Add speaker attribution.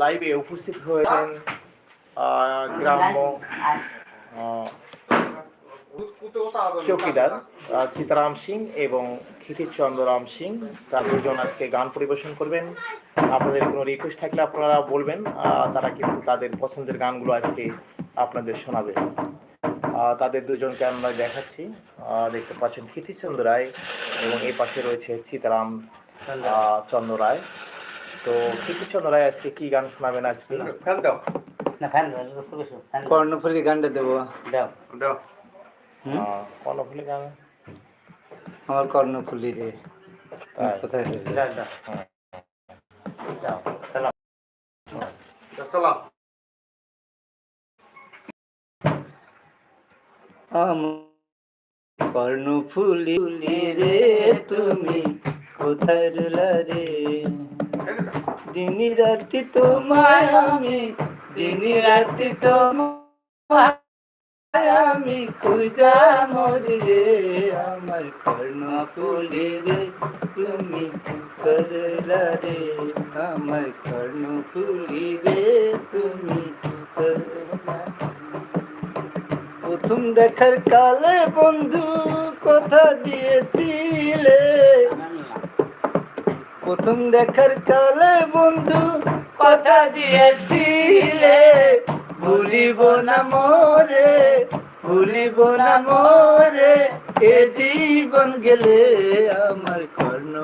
Speaker 1: লাইভে উপস্থিত হয়েছেন গ্রাম্য চৌকিদার সীতারাম সিং এবং ক্ষিতিশচন্দ্র রাম সিং। তার দুজন আজকে গান পরিবেশন করবেন। আপনাদের কোনো রিকোয়েস্ট থাকলে আপনারা বলবেন তারা কিন্তু তাদের পছন্দের গানগুলো আজকে আপনাদের শোনাবে। তাদের দুজনকে আমরা দেখাচ্ছি। দেখতে পাচ্ছেন ক্ষিতিশচন্দ্র রায় এবং এই পাশে রয়েছে সীতারাম চন্দ্র রায়। তো ক্ষিতিশচন্দ্র রায় আজকে? কি গান শোনাবেন আজকে?
Speaker 2: ফ্যান দাও।
Speaker 3: না ফ্যান
Speaker 4: কর্ণফুলি গানটা দেবো।
Speaker 3: দাও।
Speaker 2: দাও।
Speaker 1: কর্ণফুলী গান?
Speaker 4: আমার কর্ণফুলি রে কোথায় রে?
Speaker 3: দাও
Speaker 2: সালাম
Speaker 4: কর্ণফুলি রে তুমি কোথায় রে? দিন রাতি তোমায় আমি, দিন রাতি তোমায় আমি খুঁজা মরি রে, আমার কর্ণফুলি রে, তুমি করলা রে, আমার কর্ণ কর্ণফুলি রে, তুমি প্রথম দেখার কালে বন্ধু কথা দিয়েছিলে। প্রথম দেখার কালে বন্ধু, কথা দিয়েছিলে। ভুলিব না মোরে, ভুলিব না মরে, এ জীবন গেলে আমার কর্ণ